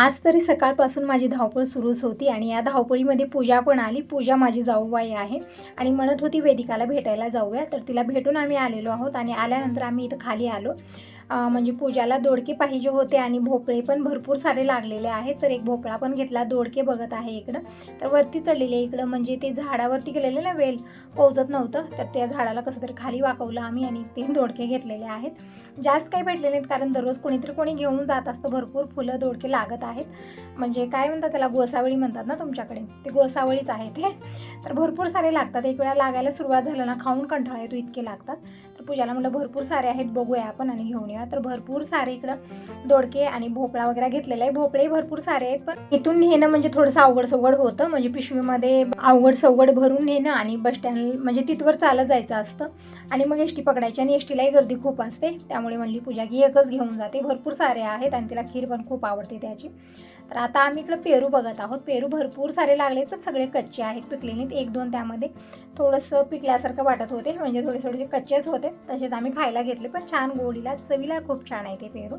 आज तरी सकाळपासून माझी धावपळ सुरूच होती आणि या धावपळीमध्ये पूजा पण आली. पूजा माझी जाऊबाई आहे आणि म्हणत होती वेदिकाला भेटायला जाऊया. तर तिला भेटून आम्ही आलेलो आहोत आणि आल्यानंतर आम्ही इथं खाली आलो. म्हणजे पूजाला दोडके पाहिजे होते आणि भोपळे पण भरपूर सारे लागलेले आहेत. तर एक भोपळा पण घेतला दोडके बघत आहे इकडं. तर वरती चढलेले इकडं म्हणजे ते झाडावरती गेलेले ना वेल पोचत नव्हतं. तर त्या झाडाला कसं तरी खाली वाकवलं आम्ही आणि ते दोडके घेतलेले आहेत. जास्त काही भेटले नाहीत कारण दररोज कोणीतरी कोणी घेऊन जात असतं. भरपूर फुलं दोडके लागत आहेत. म्हणजे काय म्हणतात त्याला गोसावळी म्हणतात ना तुमच्याकडे? ते गोसावळीच आहे ते. तर भरपूर सारे लागतात. एक वेळा लागायला सुरुवात झालं ना खाऊन कंटाळा येतो इतके लागतात. तर पूजाला म्हटलं भरपूर सारे आहेत बघूया आपण आणि घेऊन येऊया. तर भरपूर सारे इकडं दोडके आणि भोपळा वगैरे घेतलेला आहे भोपळे भरपूर सारे आहेत पण इथून नेणं म्हणजे थोडंसं अवघड सवघड होतं. म्हणजे पिशवीमध्ये अवघड सवघड भरून नेणं आणि बस स्टँड म्हणजे तिथवर चालत जायचं असतं. आणि मग एस टी पकडायची आणि एस टीलाही गर्दी खूप असते. त्यामुळे म्हणली पूजा की एकच घेऊन जाते. भरपूर सारे आहेत आणि तिला खीर पण खूप आवडते त्याची. तर आता आम्ही इकडं पेरू बघत आहोत. पेरू भरपूर सारे लागले पण सगळे कच्चे आहेत पिकले नाहीत. एक दोन त्यामध्ये थोडंसं पिकल्यासारखं वाटत होते म्हणजे थोडे थोडेसे कच्चेच होते. तसेच आम्ही खायला घेतले पण छान गोडीला चवीला खूप छान आहे ते पेरू.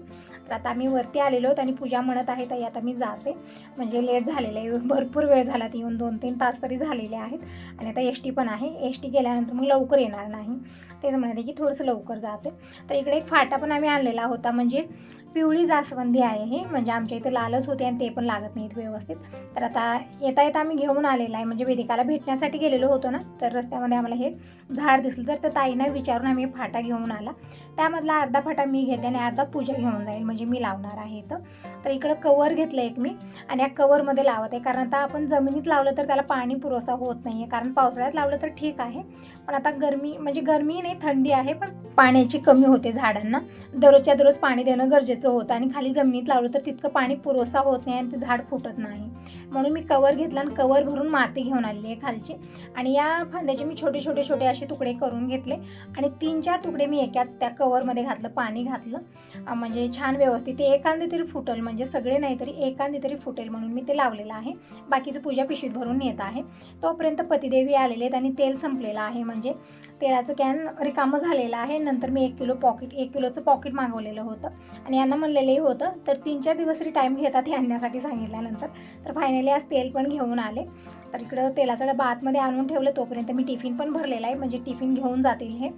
तर आता आम्ही वरती आलेलो आहोत आणि पूजा म्हणत आहे ताई आता मी जाते. म्हणजे लेट झालेलं आहे भरपूर वेळ झाला ती येऊन दोन तीन तास तरी झालेले आहेत. आणि आता एस टी पण आहे. एस टी गेल्यानंतर मग लवकर येणार नाही. तेच म्हणते की थोडंसं लवकर जाते. तर इकडे एक फाटा पण आम्ही आणलेला होता म्हणजे पिवळी जास्वंदी आहे हे. म्हणजे आमच्या इथे लालच होते आणि ते पण लागत नाहीत व्यवस्थित. तर आता येता येता आम्ही घेऊन आलेला आहे. म्हणजे वेदिकाला भेटण्यासाठी गेलेलो होतो ना तर रस्त्यामध्ये आम्हाला हे झाड दिसलं. तर त्या ताईंना विचारून आम्ही फाटा घेऊन आला. त्यामधला अर्धा फाटा मी घेते आणि अर्धा पूजा घेऊन जाईल. म्हणजे मी लावणार आहे इथं. तर इकडं कवर घेतलं एक मी आणि या कवरमध्ये लावत आहे. कारण आता आपण जमिनीत लावलं तर त्याला पाणी पुरवसा होत नाही आहे कारण पावसाळ्यात लावलं तर ठीक आहे. पण आता गरमी म्हणजे गरमी नाही थंडी आहे पण पाण्याची कमी होते झाडांना. दररोजच्या दररोज पाणी देणं गरजेचं होतं आणि खाली जमिनीत लावलं तर तितकं पाणी पुरोसा होत नाही आणि ते झाड फुटत नाही. म्हणून मी कवर घेतला आणि कवर भरून माती घेऊन आलेली आहे खालची. आणि या फांद्याचे मी छोटे छोटे छोटे असे तुकडे करून घेतले. आणि तीन चार तुकडे मी एकाच त्या कवरमध्ये घातलं पाणी घातलं. म्हणजे छान व्यवस्थित. ते एखादे तरी फुटेल म्हणजे सगळे नाही तरी एखादे तरी फुटेल म्हणून मी ते लावलेलं आहे. बाकीचं पूजा पिशवीत भरून नेत आहे. तोपर्यंत पतिदेवी आलेले आहेत आणि तेल संपलेलं आहे. म्हणजे तेलाचं कॅन रिकामं झालेलं आहे. नंतर मी एक किलो पॉकेट एक किलोचं पॉकेट मागवलेलं होतं. आणि यांना म्हणलेलंही होतं. तर तीन चार दिवस तरी टाईम घेतात हे आणण्यासाठी सांगितल्यानंतर. तर फायनली आज तेल पण घेऊन आले. तर इकडं तेलाचा डबा आतमध्ये आणून ठेवलं तोपर्यंत मी टिफिन पण भरलेला आहे. म्हणजे टिफिन घेऊन जातील हे.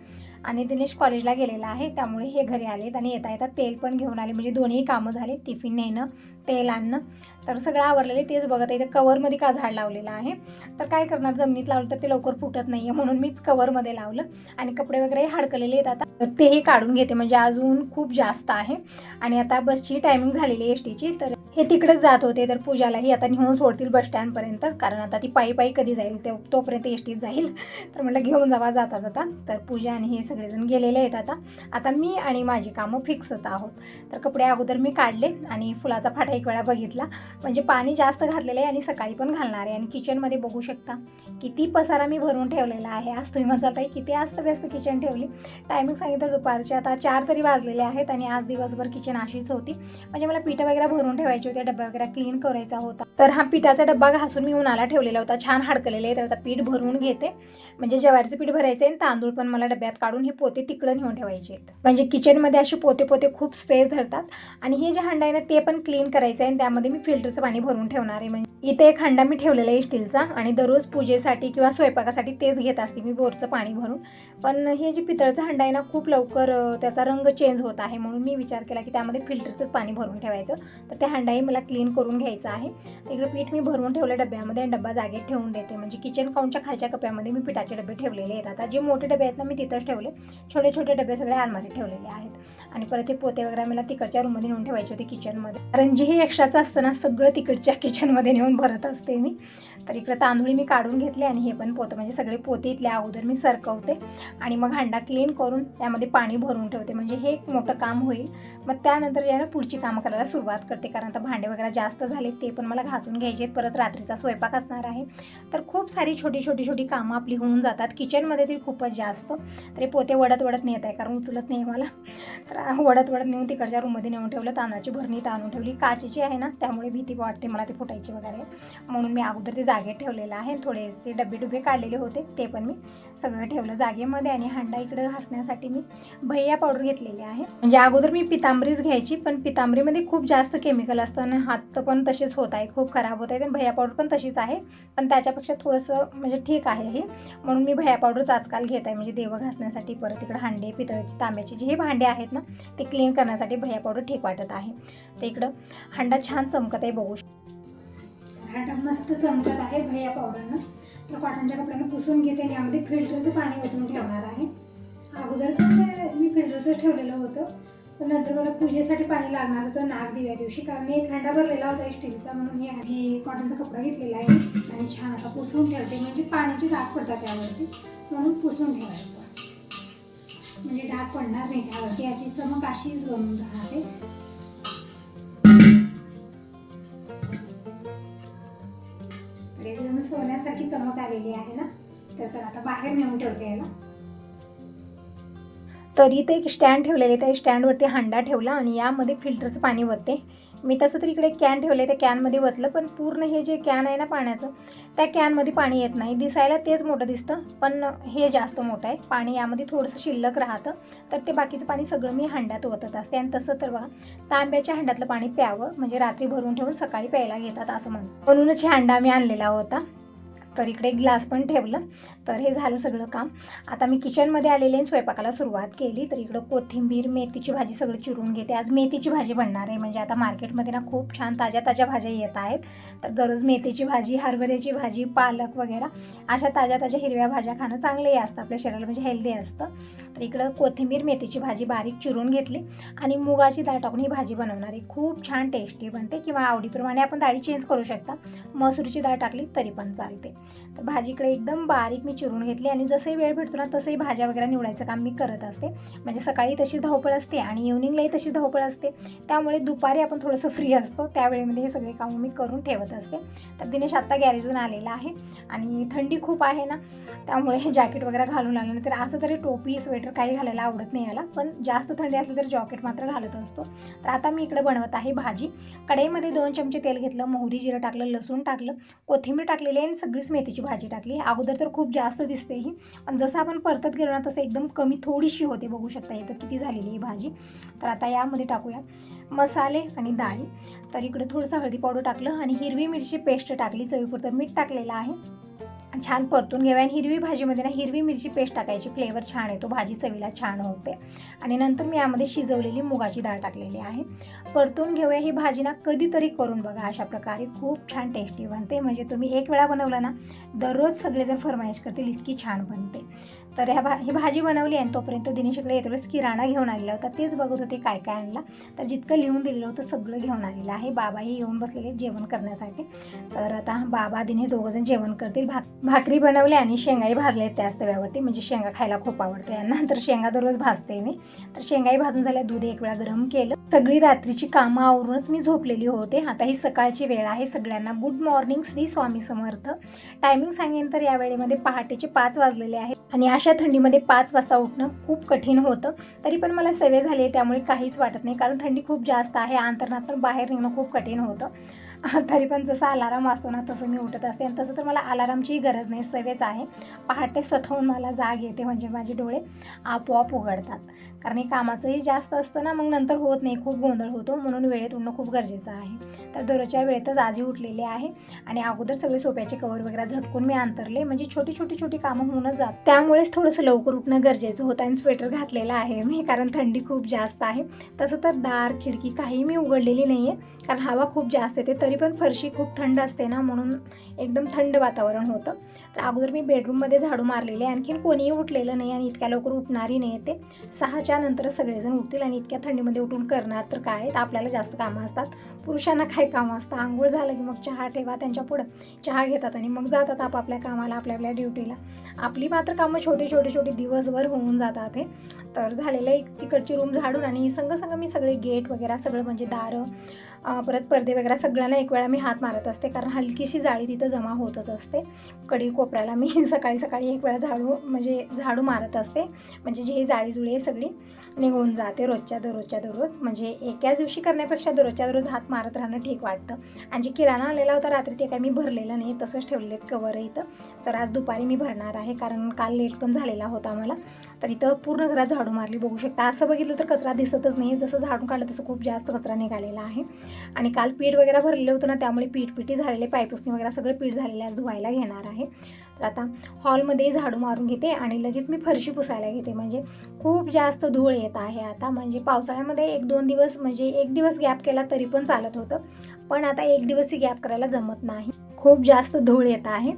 आणि दिनेश कॉलेजला गेलेला आहे. त्यामुळे हे घरी आलेत आणि येता येता तेल पण घेऊन आले. म्हणजे दोन्ही कामं झाले टिफिन नेणं तेल आणणं. तर सगळं आवरलेलं तेच बघत आहे. ते कवरमध्ये का झाड लावलेलं आहे? तर काय करणार? जमिनीत लावलं तर ते लवकर फुटत नाही आहे म्हणून मीच कवरमध्ये लावलं आणि कपडे वगैरे हडकलेले आहेत आता. तर तेही काढून घेते. म्हणजे अजून खूप जास्त आहे. आणि आता बसची टायमिंग झालेली आहे एस टीची तर हे तिकडेच जात होते तर पूजालाही आता नेऊन सोडतील बस स्टँडपर्यंत. कारण आता ती पायी पायी कधी जाईल ते तोपर्यंत एस टीत जाईल. तर म्हटलं घेऊन जावा जाता जाता. तर पूजा आणि हे सगळेजण गेलेले आहेत आता. आता मी आणि माझी कामं फिक्सच आहोत. तर कपडे अगोदर मी काढले आणि फुलाचा फाटा एक वेळा बघितला. म्हणजे पाणी जास्त घातलेलं आहे आणि सकाळी पण घालणार आहे. आणि किचनमध्ये बघू शकता किती पसारा मी भरून ठेवलेला आहे. आज तुम्ही म्हणत आहे किती असतं व्यस्त किचन ठेवली. टायमिंग सांगितलं दुपारचे. आता चार तरी वाजलेले आहेत आणि आज दिवसभर किचन अशीच होती. म्हणजे मला पिठं वगैरे भरून ठेवायचे होते डब्बा वगैरे क्लीन करायचा होता. तर हा पिठाचा डब्बा घासून मी उन्हाला ठेवलेला होता. छान हडकलेले आहे. तर आता पीठ भरून घेते. म्हणजे ज्वारीचं पीठ भरायचं आहे आणि तांदूळ पण मला डब्यात काढून हे पोते तिकडं नेऊन ठेवायचे आहेत. म्हणजे किचनमध्ये असे पोते पोते खूप स्पेस धरतात. आणि हे जे हंडा आहे ना ते पण क्लीन करायचं आहे आणि त्यामध्ये मी फिल्टरचं पाणी भरून ठेवणार आहे. म्हणजे इथे एक हंडा मी ठेवलेला आहे स्टीलचा आणि दररोज पूजेसाठी किंवा स्वयंपाकासाठी तेच घेत असते मी बोरचं पाणी भरून. पण हे जे पितळचं हंडा आहे ना खूप लवकर त्याचा रंग चेंज होत आहे. म्हणून मी विचार केला की त्यामध्ये फिल्टरचंच पाणी भरून ठेवायचं. तर त्या ते हंडाही मला क्लीन करून घ्यायचं आहे. इकडे पीठ मी भरून ठेवलं डब्यामध्ये आणि डब्बा जागेत ठेवून देते. म्हणजे किचन काउंटच्या खालच्या कप्यामध्ये मी पिठाचे डबे ठेवलेले आहेत. आता जे मोठे डबे आहेत ना मी तिथंच ठेवले. छोटे छोटे डबे सगळे आलमारीत ठेवलेले आहेत. आणि परत हे पोते वगैरे मला तिकडच्या रूममध्ये नेऊन ठेवायचे होते किचनमध्ये कारण जे हे एक्स्ट्राचं असतं ना सगळं तिकडच्या किचनमध्ये नेऊन भरत असते मी. तर इकडे तांदूळी मी काढून घेतले आणि हे पण पोतं म्हणजे सगळे पोते इथल्या अगोदर मी सरकवते. आणि मग हांडा क्लीन करून त्यामध्ये पाणी भरून ठेवते. म्हणजे हे एक मोठं काम होईल. मग त्यानंतर जे ना पुढची कामं करायला सुरुवात करते. कारण आता भांडे वगैरे जास्त झाले ते पण मला घासून घ्यायचे आहेत परत रात्रीचा स्वयंपाक असणार आहे. तर खूप सारी छोटी छोटी छोटी कामं आपली होऊन जातात. किचनमध्ये तरी खूपच जास्त. तर हे पोते वडत वडत नेत आहे. कारण उचलत नाही मला. तर वडत वडत नेऊन तिकडच्या रूममध्ये नेऊन ठेवलं. तांदळाची भरणी ताणून ठेवली. काचेची आहे ना त्यामुळे भीती वाटते मला ते फुटायची वगैरे. म्हणून मी अगोदर ते जागेत ठेवलेलं आहे. थोडेसे डबे डुबे काढलेले होते ते पण मी सगळं ठेवलं जागेमध्ये आणि हांडा इकडं घासण्यासाठी मी भैया पावडर घेतलेली आहे. म्हणजे अगोदर मी पितांबरीच घ्यायची पण पितांबरीमध्ये खूप जास्त केमिकल असतं आणि हात पण तसेच होत आहे खूप खराब होत आहे. आणि भैया पावडर पण तशीच आहे पण त्याच्यापेक्षा थोडंसं म्हणजे ठीक आहे हे. म्हणून मी भैया पावडरच आजकाल घेत आहे म्हणजे देवं घासण्यासाठी परत इकडं हांडे पितळेचे तांब्याचे जे हे भांडे आहेत ना ते क्लीन करण्यासाठी भैया पावडर ठीक वाटत आहे. तर इकडं हांडा छान चमकत आहे बघू घाटा मस्त चमकत आहे भैया पावडरनं तर कॉटनच्या कपड्यानं पुसून घेते आणि यामध्ये फिल्टरचं पाणी ओतून ठेवणार आहे. अगोदर पण मी फिल्टरचं ठेवलेलं होतं पण नंतर मला पूजेसाठी पाणी लागणार होतं नाग दिव्या दिवशी कारण एक हंडा भरलेला होता स्टीलचा म्हणून हे हे कॉटनचा कपडा घेतलेला आहे आणि छान आता पुसून ठेवते म्हणजे पाण्याची डाग पडतात त्यावरती म्हणून पुसून ठेवायचं. म्हणजे डाग पडणार नाही त्यावरती याची चमक अशीच बनून राहते सोन्यासारखी चमक आलेली आहे ना? तर चला आता बाहेर नेऊन ठेवते याला. तरी ते एक स्टँड ठेवलेले त्या स्टँडवरती हांडा ठेवला आणि यामध्ये फिल्टरचं पाणी वतते मी तसं तर इकडे कॅन ठेवले त्या कॅनमध्ये वतलं पण पूर्ण हे जे कॅन आहे ना पाण्याचं त्या कॅनमध्ये पाणी येत नाही. दिसायला तेच मोठं दिसतं पण हे जास्त मोठं आहे. पाणी यामध्ये थोडंसं शिल्लक राहतं तर ते बाकीचं पाणी सगळं मी हांड्यात ओतत असते. आणि तसं तर बघा तांब्याच्या हांड्यातलं पाणी प्यावं म्हणजे रात्री भरून ठेवून सकाळी प्यायला घेतात असं म्हणून म्हणूनच हे हांडा मी आणलेला होता. तर इकडे ग्लास पण ठेवलं. तर हे झालं सगळं काम. आता मी किचनमध्ये आलेले आणि स्वयंपाकाला सुरुवात केली. तर इकडं कोथिंबीर मेथीची भाजी सगळं चिरून घेते. आज मेथीची भाजी बनणार आहे. म्हणजे आता मार्केटमध्ये ना खूप छान ताज्या ताज्या भाज्या येत आहेत. तर दररोज मेथीची भाजी हरभऱ्याची भाजी पालक वगैरे अशा ताज्या ताज्या हिरव्या भाज्या खाणं चांगलंही असतं. आपल्या शरीराला म्हणजे हेल्दी असतं. तर इकडं कोथिंबीर मेथीची भाजी बारीक चिरून घेतली. आणि मुगाची डाळ टाकून ही भाजी बनवणार आहे. खूप छान टेस्टी बनते किंवा आवडीप्रमाणे आपण डाळी चेंज करू शकता. मसूरची डाळ टाकली तरी पण चालते. तर भाजीकडे एकदम बारीक मी चिरून घेतली आणि जसंही वेळ भेटतो ना तसंही भाज्या वगैरे निवडायचं काम मी करत असते. म्हणजे सकाळी तशी धावपळ असते आणि इव्हनिंगलाही तशी धावपळ असते. त्यामुळे दुपारी आपण थोडंसं फ्री असतो. त्यावेळेमध्ये म्हणजे हे सगळे कामं मी करून ठेवत असते. तर दिनेश आत्ता गॅरेजून आलेला आहे आणि थंडी खूप आहे ना त्यामुळे हे जॅकेट वगैरे घालून आलं. नाही तर असं तरी टोपी स्वेटर काही घालायला आवडत नाही याला. पण जास्त थंडी असली तर जॉकेट मात्र घालत असतो. तर आता मी इकडे बनवत आहे भाजी. कढईमध्ये दोन चमचे तेल घेतलं मोहरी जिरं टाकलं लसूण टाकलं कोथिंबीर टाकलेली आहे आणि सगळीच मेथीची भाजी टाकली. अगोदर तर खूप जास्त दिसते ही. पण जसं आपण परतत गेलो ना तसं एकदम कमी थोडीशी होते. बघू शकता इथं किती झालेली ही भाजी. तर आता यामध्ये टाकूया. मसाले आणि डाळी. तर इकडे थोडंसं हळदी पावडर टाकलं आणि हिरवी मिरची पेस्ट टाकली. चवीपुरतं मीठ टाकलेलं आहे. छान परतून घेऊया. आणि हिरवी भाजीमध्ये ना हिरवी मिरची पेस्ट टाकायची. फ्लेवर छान येतो. भाजी चवीला छान होते. आणि नंतर मी यामध्ये शिजवलेली मुगाची डाळ टाकलेली आहे. परतून घेऊया. ही भाजी ना कधीतरी करून बघा. अशा प्रकारे खूप छान टेस्टी बनते. म्हणजे तुम्ही एक वेळा बनवलं ना दररोज सगळेजण फरमाईश करतील इतकी छान बनते. तर ह्या भा ही भाजी बनवली आणि तोपर्यंत दिनेशकडे येते वेळेस किराणा घेऊन आलेला होता. तेच बघत होते काय काय आणला. तर जितकं लिहून दिलेलं होतं सगळं घेऊन आलेलं आहे. बाबाही येऊन बसलेले जेवण करण्यासाठी. तर आता बाबा दिनेश दोघंजण जेवण करतील. भाक भाकरी बनवल्या आणि शेंगाही भाजले त्याच तव्यावरती. म्हणजे शेंगा खायला खूप आवडते. यांना तर शेंगा दररोज भाजते मी. तर शेंगाही भाजून झाल्या. दूध एक वेळा गरम केलं. सगळी रात्रीची कामं आवरूनच मी झोपलेली होते. आता ही सकाळची वेळ आहे. सगळ्यांना good morning Shri Swami Samarth. Timing सांगेन तर या वेळेमध्ये पहाटेचे पाच वाजलेले आहेत. आणि अशा थंडीमध्ये पाच वाजता उठणं खूप कठीण होतं. तरी पण मला सवय झाली आहे त्यामुळे काहीच वाटत नाही. कारण थंडी खूप जास्त आहे अंतरणातून बाहेर निघणं खूप कठीण होतं. तरी पण जसा अलाराम असतो ना तसं मी उठत असते. आणि तसं तर मला अलारामचीही गरज नाही सवयच आहे. पहाटे स्वतःहून मला जाग येते म्हणजे माझे डोळे आपोआप उघडतात. कारण हे कामाचंही जास्त असतं ना मग नंतर होत नाही खूप गोंधळ होतो. म्हणून वेळेत उठणं खूप गरजेचं आहे. तर दररोजच्या वेळेतच आजही उठलेले आहे. आणि अगोदर सगळे सोप्याचे कवर वगैरे झटकून मी अंतरले. म्हणजे छोटी छोटी छोटी कामं होऊनच जात त्यामुळेच थोडंसं लवकर उठणं गरजेचं होतं. आणि स्वेटर घातलेलं आहे मी कारण थंडी खूप जास्त आहे. तसं तर दार खिडकी काही मी उघडलेली नाही आहे कारण हवा खूप जास्त येते तरी पण फरशी खूप थंड असते ना म्हणून एकदम थंड वातावरण होतं. तर अगोदर मी बेडरूममध्ये झाडू मारलेले आणखीन कोणीही उठलेलं नाही आणि इतक्या लवकर उठणारही नाही ते. सहाच्या नंतर सगळेजण उठतील आणि इतक्या थंडीमध्ये उठून करणार तर काय? तर आपल्याला जास्त कामं असतात. पुरुषांना काय कामं असतं आंघोळ झालं की मग चहा ठेवा त्यांच्या पुढं चहा घेतात आणि मग जातात आपापल्या कामाला आपल्या आपल्या ड्युटीला. आपली मात्र कामं छोटी छोटी छोटी दिवसभर होऊन जातात हे. तर झालेलं एक तिकडची रूम झाडून आणि संग संग मी सगळे गेट वगैरे सगळं म्हणजे दारं परत पडदे वगैरे सगळ्यांना एक वेळा मी हात मारत असते कारण हलकीशी जाळी तिथं जमा होतच असते. कडी कोपऱ्याला मी सकाळी सकाळी एक वेळा झाडू म्हणजे झाडू मारत असते. म्हणजे जी ही जाळी जुळी आहे सगळी निघून जाते रोजच्या दररोजच्या दररोज. म्हणजे एकाच दिवशी करण्यापेक्षा दररोजच्या दररोज हात मारत राहणं ठीक वाटतं. आणि जे किराणा आलेला होता रात्री ते काही मी भरलेलं नाही तसंच ठेवलेत आहेत कवर इथं. तर आज दुपारी मी भरणार आहे कारण काल लेट पण झालेला होता मला तर इथं पूर्ण घरात झाडू मारली बघू शकता. असं बघितलं तर कचरा दिसतच नाही जसं झाडून काढलं तसं खूप जास्त कचरा निघालेला आहे. आणि काल पीठ वगैरे भरलेलं होतं ना त्यामुळे पीठ पिठी झालेले पायपुसणी वगैरे सगळं पीठ झालेलं आज धुवायला घेणार आहे. तर आता हॉलमध्ये झाडू मारून घेते आणि लगेच मी फरशी पुसायला घेते. म्हणजे खूप जास्त धूळ येत आहे आता. म्हणजे पावसाळ्यामध्ये एक दोन दिवस म्हणजे एक दिवस गॅप केला तरी पण चालत होतं. पण आता एक दिवसही गॅप करायला जमत नाही. खूप जास्त धूळ येत आहे.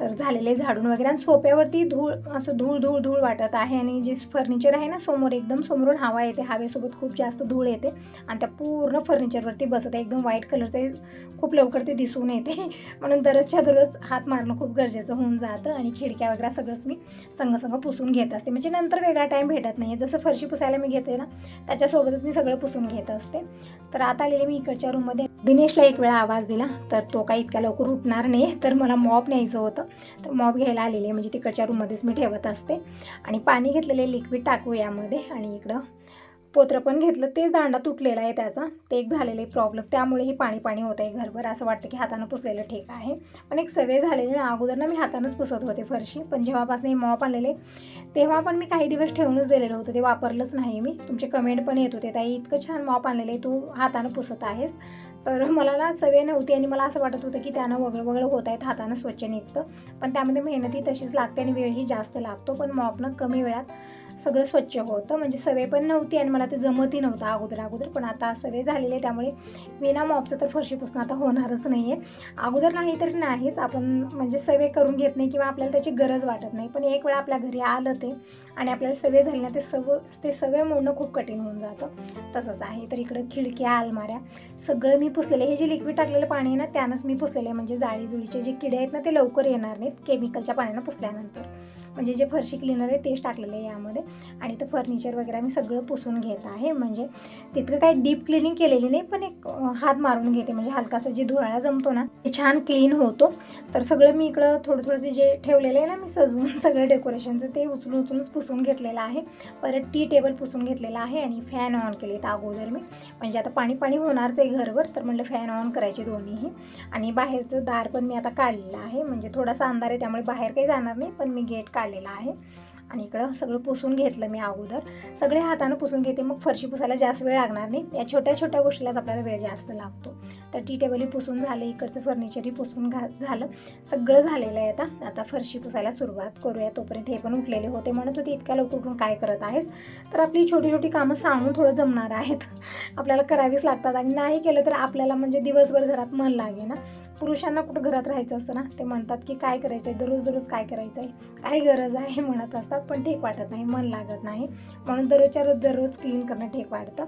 तर झालेले झाडून वगैरे आणि सोप्यावरती धूळ असं धूळ धूळ धूळ वाटत आहे आणि जे फर्निचर आहे ना समोर एकदम समोरून हवा येते. हवेसोबत खूप जास्त धूळ येते आणि त्या पूर्ण फर्निचरवरती बसत आहे. एकदम व्हाईट कलरचं खूप लवकर ते दिसून येते. म्हणून दररोजच्या दररोज हात मारणं खूप गरजेचं होऊन जातं आणि खिडक्या वगैरे सगळंच मी संगसंग पुसून घेत असते. म्हणजे नंतर वेगळा टाईम भेटत नाही जसं फरशी पुसायला मी घेते ना त्याच्यासोबतच मी सगळं पुसून घेत असते. तर आता आलेले मी इकडच्या रूममध्ये दिनेशला एक वेळा आवाज दिला तर तो काही इतक्या लवकर उठणार नाही तर मला मॉप न्यायचं होतं. तर मॉप घ्यायला आलेले म्हणजे तिकडच्या रूममध्येच मी ठेवत असते. आणि पाणी घेतलेले लिक्विड टाकू यामध्ये आणि इकडं पोत्र पण घेतलं तेच दांडा तुटलेला आहे त्याचा. ते एक झालेले प्रॉब्लेम त्यामुळे ही पाणी पाणी होतं आहे घरभर. असं वाटतं की हातानं पुसलेलं ठीक आहे. पण एक सवय झालेली ना अगोदर ना मी हातानंच पुसत होते फरशी. पण जेव्हापासून हे मॉप आलेले तेव्हा पण मी काही दिवस ठेवूनच दिलेलं होतं. ते वापरलंच नाही मी. तुमचे कमेंट पण येत होते. ताई इतकं छान मॉप आणलेले आहे तू हातानं पुसत आहेस. तर मला ना सवय नव्हती आणि मला असं वाटत होतं की त्यानं वगळं वगळं होत आहेत हातानं स्वच्छ निघतं. पण त्यामध्ये मेहनतही तशीच लागते आणि वेळही जास्त लागतो. पण मॉपनं कमी वेळात सगळं स्वच्छ होतं. म्हणजे सवय पण नव्हती आणि मला ते जमतही नव्हतं अगोदर अगोदर. पण आता सवय झालेली आहे त्यामुळे विना मॉपचं तर फरशी पुसणं आता होणारच नाही आहे अगोदर नाही तर नाहीच. आपण म्हणजे सवय करून घेत नाही किंवा आपल्याला त्याची गरज वाटत नाही. पण एक वेळा आपल्या घरी आलं ते आणि आपल्याला सवय झाली ना ते सव ते सवय मोडणं खूप कठीण होऊन जातं. तसंच आहे. तर इकडं खिडक्या अलमाऱ्या सगळं मी पुसलेलं आहे. हे जे लिक्विड टाकलेलं पाणी आहे ना त्यानंच मी पुसलेलं आहे. म्हणजे जाळीजुळीचे जे किडे आहेत ना ते लवकर येणार नाहीत. केमिकलच्या पाण्यानं पुसल्यानंतर. म्हणजे जे फरशी क्लिनर आहे तेच टाकलेलं आहे यामध्ये. आणि तर फर्निचर वगैरे मी सगळं पुसून घेत आहे. म्हणजे तितकं काही डीप क्लिनिंग केलेली नाही पण एक हात मारून घेते. म्हणजे हलकासा जे धुराळा जमतो ना ते छान क्लीन होतो. तर सगळं मी इकडं थोडं थोडंसं जे ठेवलेलं आहे ना मी सजवून सगळं डेकोरेशनचं ते उचलून उचलूनच पुसून घेतलेलं आहे. परत टी टेबल पुसून घेतलेला आहे आणि फॅन ऑन केले तर अगोदर मी. म्हणजे आता पाणी पाणी होणारच आहे घरवर तर म्हणलं फॅन ऑन करायचे दोन्हीही. आणि बाहेरचं दार पण मी आता काढलेलं आहे. म्हणजे थोडासा अंधार आहे त्यामुळे बाहेर काही जाणार नाही पण मी गेट काढलेला आहे. आणि इकडं सगळं पुसून घेतलं मी अगोदर. सगळे हातानं पुसून घेते मग फरशी पुसायला जास्त वेळ लागणार नाही. या छोट्या छोट्या गोष्टीलाच आपल्याला वेळ जास्त लागतो. तर टी टेबलही पुसून झालं इकडचं फर्निचरही पुसून घा झालं. सगळं झालेलं आहे आता. आता फरशी पुसायला सुरुवात करूया. तोपर्यंत हे पण उठलेले होते. म्हणत होते इतक्या लवकर उठून काय करत आहेस? तर आपली छोटी छोटी कामं सांगून थोडं जमणार आहेत. आपल्याला करावीच लागतात. आणि नाही केलं तर आपल्याला म्हणजे दिवसभर घरात मन लागे ना पुरुषांना कुठं घरात राहायचं असतं ना ते म्हणतात की काय करायचं आहे दररोज दररोज काय करायचं आहे काय गरज आहे म्हणत असतात पण ठीक वाटत नाही मन लागत नाही. म्हणून दररोजच्या रोज दररोज क्लीन करणं ठीक वाटतं.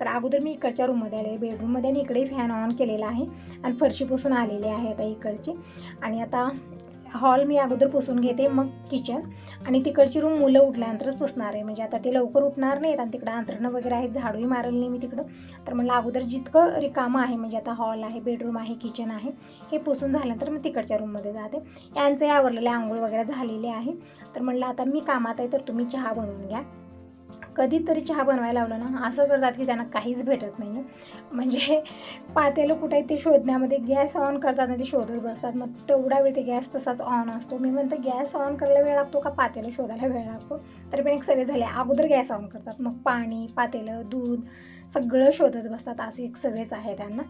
तर अगोदर मी इकडच्या रूममध्ये आले बेडरूममध्ये आणि इकडे फॅन ऑन केलेला आहे. आणि फरशी पुसून आलेली आहे आता इकडची. आणि आता हॉल मी अगोदर पुसून घेते मग किचन आणि तिकडची रूम मुलं उठल्यानंतरच पुसणार आहे. म्हणजे आता ते लवकर उठणार नाहीत आणि तिकडं अंतरणं वगैरे आहेत झाडूही मारलं नाही मी तिकडं. तर म्हणलं अगोदर जितकं रिकामं आहे म्हणजे आता हॉल आहे बेडरूम आहे किचन आहे हे पुसून झाल्यानंतर मी तिकडच्या रूममध्ये जाते. यांचंही आवरलेले आंघोळ वगैरे झालेले आहे. तर म्हणलं आता मी कामात आहे तर तुम्ही चहा बनवून घ्या. कधीतरी चहा बनवायला लावलं ना असं करतात की त्यांना काहीच भेटत नाही म्हणजे पातेलं कुठे ते शोधण्यामध्ये गॅस ऑन करतात ना ते शोधत बसतात. मग तेवढा वेळ ते गॅस तसाच ऑन असतो. मी म्हणते गॅस ऑन करायला वेळ लागतो का? पातेलं शोधायला वेळ लागतो. तरी पण एक सवय झाली अगोदर गॅस ऑन करतात. मग पाणी पातेलं दूध सगळं शोधत बसतात. अशी एक सवयच आहे त्यांना.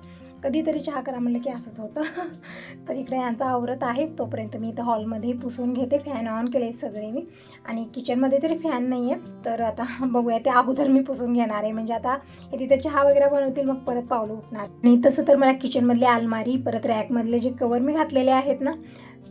कधीतरी चहा करा म्हणलं की असंच होतं. तर इकडे यांचा आवरत आहे. तोपर्यंत मी इथं हॉलमध्ये पुसून घेते. फॅन ऑन केले सगळे मी. आणि किचनमध्ये तरी फॅन नाही आहे. तर आता बघूया ते अगोदर मी पुसून घेणार आहे. म्हणजे आता हे तिथे चहा वगैरे बनवतील मग परत पावलं उठणार. आणि तसं तर मला किचनमधली अलमारी परत रॅकमधले जे कवर मी घातलेले आहेत ना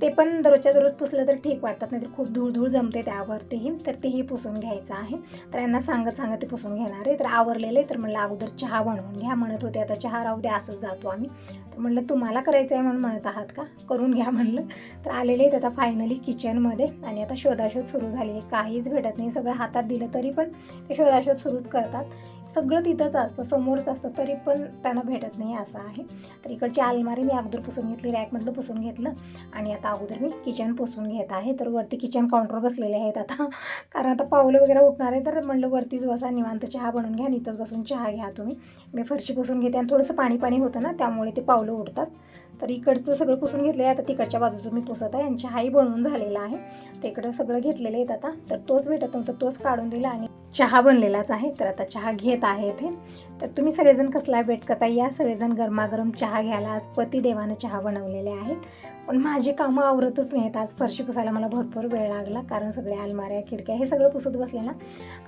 ते पण दररोजच्या दररोज पुसलं तर ठीक वाटतात नाही तर खूप धूळ धूळ जमते त्यावरतीही. तर तेही पुसून घ्यायचं आहे. तर यांना सांगत सांगत ते पुसून घेणार आहे. तर आवरलेले तर म्हणलं अगोदर चहा बनवून घ्या. म्हणत होते आता चहा राहू द्या असंच जातो आम्ही. तर म्हणलं तुम्हाला करायचं आहे म्हणून म्हणत आहात का? करून घ्या म्हणलं. तर आलेले आहेत आता फायनली किचनमध्ये आणि आता शोधाशोध सुरू झाली आहे. काहीच भेटत नाही. सगळं हातात दिलं तरी पण ते शोधाशोध सुरूच करतात. सगळं तिथंच असतं समोरच असतं तरी पण त्यांना भेटत नाही असं आहे. तर इकडची अलमारी मी अगोदर पुसून घेतली रॅकमधलं पुसून घेतलं आणि आता अगोदर मी किचन पुसून घेत आहे. तर वरती किचन काउंटर बसलेले आहेत आता. कारण आता पावलं वगैरे उठणार आहे तर म्हणलं वरतीच बसा निवांत चहा बनवून घ्या आणि इथंच बसून चहा घ्या तुम्ही. मी फरशी पुसून घेते आणि थोडंसं पाणी पाणी होतं ना त्यामुळे ते पावलं उडतात. तर इकडचं सगळं पुसून घेतलं आहे आता तिकडच्या बाजूचं मी पुसत आहे आणि चहाही बनवून झालेला आहे. ते इकडं सगळं घेतलेलं आहेत आता. तर तोच भेटत नव्हतं तोच काढून दिला आणि चहा बनलेलाच आहे तर आता चहा घेत आहे ते तर तुम्ही सगळेजण कसला वेट करता या सगळेजण गरमागरम चहा घ्यायला आज पतिदेवानं चहा बनवलेले आहेत. पण माझी कामं आवरतच नाहीत. आज फरशी पुसायला मला भरपूर वेळ लागला कारण सगळ्या अलमाऱ्या खिडक्या हे सगळं पुसत बसले ना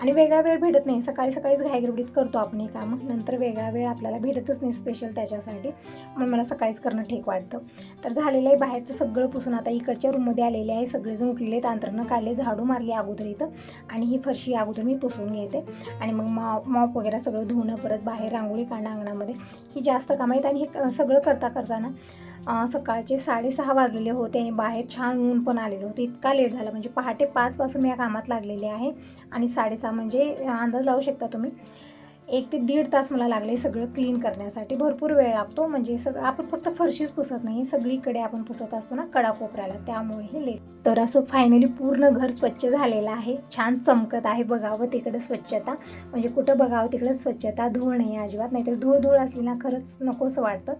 आणि वेगळा वेळ भेटत नाही. सकाळी सकाळीच घाईगडबडीत करतो आपण हे कामं. नंतर वेगळा वेळ आपल्याला भेटतच नाही स्पेशल त्याच्यासाठी. म्हणून मला सकाळीच करणं ठीक वाटतं. तर झालेलं आहे बाहेरचं सगळं पुसून. आता इकडच्या रूममध्ये आलेले आहे. सगळेजण उठलेले तांत्रणं काढले झाडू मारली अगोदर इथं. आणि ही फरशी अगोदर मी पुसून घेते आणि मग मॉप मॉप वगैरे सगळं धुणं परत बाहेर रांगोळी काढणं अंगणामध्ये ही जास्त कामं आहेत. आणि हे सगळं करता करताना सकाळचे साडेसहा वाजलेले होते आणि बाहेर छान ऊन पण आलेलं होतं. इतका लेट झाला. म्हणजे पहाटे पाचपासून मी या कामात लागलेले आहे. आणि साडेसहा म्हणजे अंदाज लावू शकता तुम्ही. एक ते दीड तास मला लागले सगळं क्लीन करण्यासाठी. भरपूर वेळ लागतो म्हणजे सगळं आपण फक्त फरशीच पुसत नाही सगळीकडे आपण पुसत असतो ना कडा कोपऱ्याला त्यामुळे हे लेट तर असं फायनली पूर्ण घर स्वच्छ झालेलं आहे. छान चमकत आहे बघावं तिकडं स्वच्छता. म्हणजे कुठं बघावं तिकडं स्वच्छता धूळ नाही अजिबात. नाहीतर धूळ धूळ असली ना खरंच नकोच वाटतं.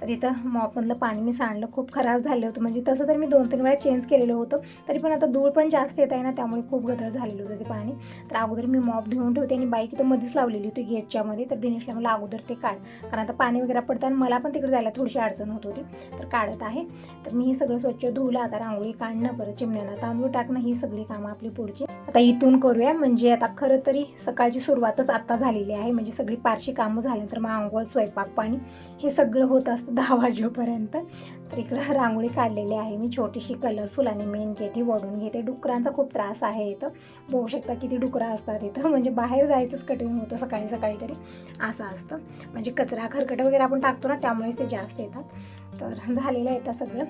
तर इथं मॉपमधलं पाणी मी सांडलं खूप खराब झालं होतं. म्हणजे तसं तर मी दोन तीन वेळा चेंज केलेलं होतं तरी पण आता धूळ पण जास्त येत आहे ना त्यामुळे खूप गदळ झालेलं होतं ते पाणी. तर अगोदर मी मॉप धुवून ठेवते आणि बाईक इथं मध्येच लावलेली होती गेटच्यामध्ये तर दिनेशला मला अगोदर ते काढ. कारण आता पाणी वगैरे पडताना मला पण तिकडे जायला थोडीशी अडचण होत होती. तर काढत आहे. तर मी हे सगळं स्वच्छ धुवलं आता रांगोळी काढणं परत चिमण्याला तांदूळ टाकणं ही सगळी कामं आपली पुढची. आता इथून करूया. म्हणजे आता खरं तरी सकाळची सुरुवातच आत्ता झालेली आहे. म्हणजे सगळी पारशी कामं झाल्यानंतर मग आंघोळ स्वयंपाक पाणी हे सगळं होत असतं. दहा वाजेपर्यंत. तर इकडं रांगोळी काढलेली आहे मी छोटीशी कलरफुल आणि मेन गेट ही वडून घेते. डुकरांचा खूप त्रास आहे इथं. बघू शकता किती डुकरं असतात इथं. म्हणजे बाहेर जायचंच कठीण होतं सकाळी सकाळी तरी. असं असतं. म्हणजे कचरा खरकट वगैरे आपण टाकतो ना त्यामुळेच ते जास्त येतात. तर झालेलं आहे आता सगळं.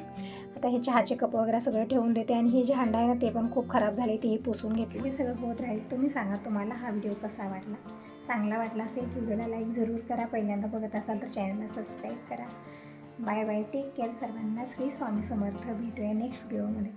आता हे चहाचे कप वगैरे सगळं ठेवून देते आणि हे जे हांडा आहे ना ते पण खूप खराब झाले. तेही पुसून घेतले. हे सगळं होत राहील. तुम्ही सांगा तुम्हाला हा व्हिडिओ कसा वाटला. चांगला वाटला असेल व्हिडिओला लाईक जरूर करा. पहिल्यांदा बघत असाल तर चॅनलला सबस्क्राईब करा. Bye bye. Take care. सर्वांना श्री स्वामी समर्थ. भेटूया नेक्स्ट व्हिडिओमध्ये.